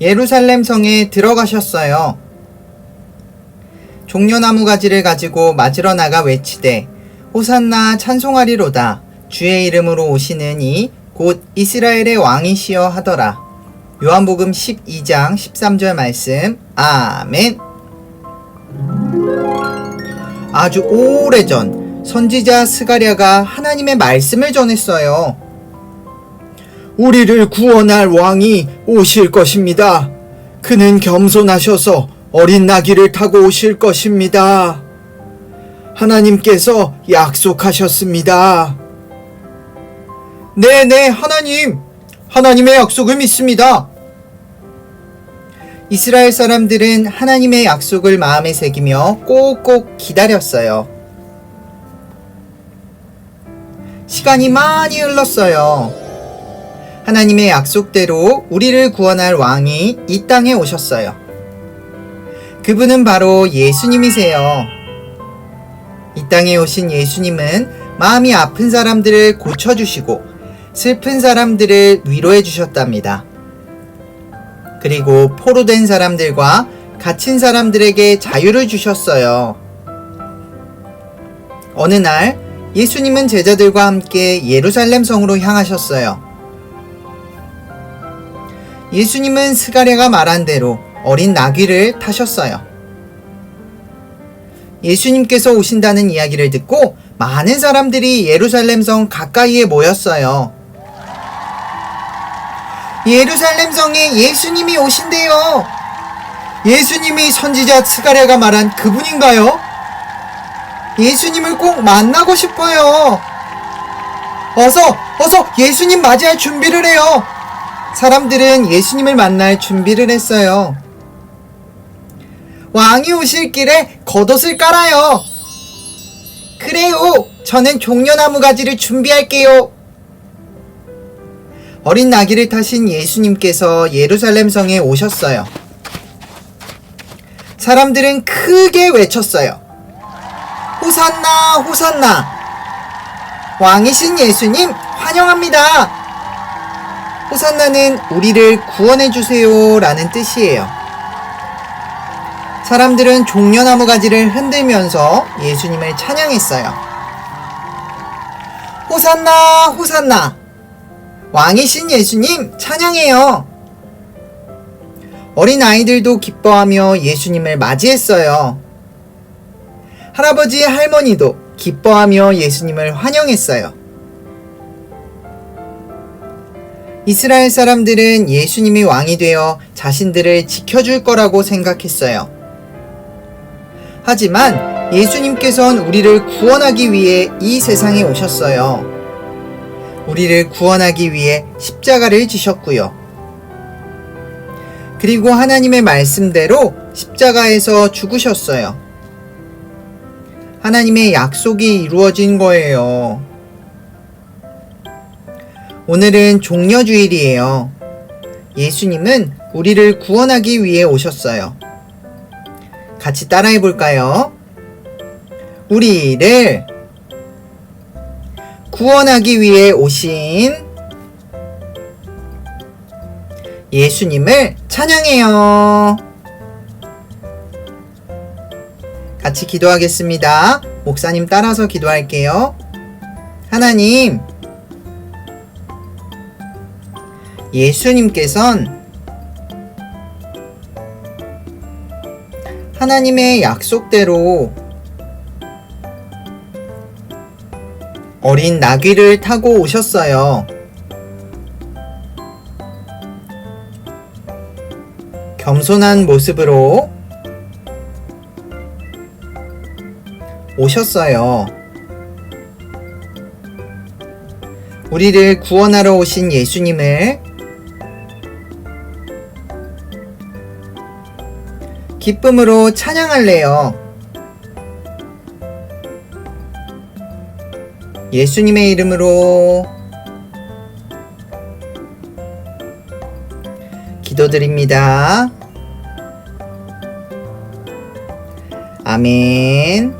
예루살렘 성에 들어가셨어요. 종려나무 가지를 가지고 맞으러 나가 외치되 호산나 찬송하리로다 주의 이름으로 오시는 이 곧 이스라엘의 왕이시여 하더라. 요한복음 12장 13절 말씀. 아멘. 아주 오래전 선지자 스가랴가 하나님의 말씀을 전했어요. 우리를 구원할 왕이 오실 것입니다. 그는 겸손하셔서 어린 나귀를 타고 오실 것입니다. 하나님께서 약속하셨습니다. 네네, 하나님. 하나님의 약속을 믿습니다. 이스라엘 사람들은 하나님의 약속을 마음에 새기며 꼭꼭 기다렸어요. 시간이 많이 흘렀어요. 하나님의 약속대로 우리를 구원할 왕이 이 땅에 오셨어요. 그분은 바로 예수님이세요. 이 땅에 오신 예수님은 마음이 아픈 사람들을 고쳐주시고 슬픈 사람들을 위로해 주셨답니다. 그리고 포로된 사람들과 갇힌 사람들에게 자유를 주셨어요. 어느 날 예수님은 제자들과 함께 예루살렘 성으로 향하셨어요. 예수님은 스가랴가 말한 대로 어린 나귀를 타셨어요. 예수님께서 오신다는 이야기를 듣고 많은 사람들이 예루살렘 성 가까이에 모였어요. 예루살렘 성에 예수님이 오신대요. 예수님이 선지자 스가랴가 말한 그분인가요? 예수님을 꼭 만나고 싶어요. 어서, 어서 예수님 맞이할 준비를 해요. 사람들은 예수님을 만날 준비를 했어요. 왕이 오실 길에 겉옷을 깔아요. 그래요. 저는 종려나무 가지를 준비할게요. 어린 나귀를 타신 예수님께서 예루살렘 성에 오셨어요. 사람들은 크게 외쳤어요. 호산나, 호산나. 왕이신 예수님 환영합니다. 호산나는 우리를 구원해 주세요 라는 뜻이에요. 사람들은 종려나무 가지를 흔들면서 예수님을 찬양했어요. 호산나, 호산나. 왕이신 예수님 찬양해요. 어린 아이들도 기뻐하며 예수님을 맞이했어요. 할아버지 할머니도 기뻐하며 예수님을 환영했어요. 이스라엘 사람들은 예수님이 왕이 되어 자신들을 지켜줄 거라고 생각했어요. 하지만 예수님께선 우리를 구원하기 위해 이 세상에 오셨어요. 우리를 구원하기 위해 십자가를 지셨고요. 그리고 하나님의 말씀대로 십자가에서 죽으셨어요. 하나님의 약속이 이루어진 거예요. 오늘은 종려주일이에요. 예수님은 우리를 구원하기 위해 오셨어요. 같이 따라해 볼까요? 우리를 구원하기 위해 오신 예수님을 찬양해요. 같이 기도하겠습니다. 목사님 따라서 기도할게요. 하나님, 예수님께선 하나님의 약속대로 어린 나귀를 타고 오셨어요. 겸손한 모습으로 오셨어요. 우리를 구원하러 오신 예수님을 기쁨으로 찬양할래요. 예수님의 이름으로 기도드립니다. 아멘.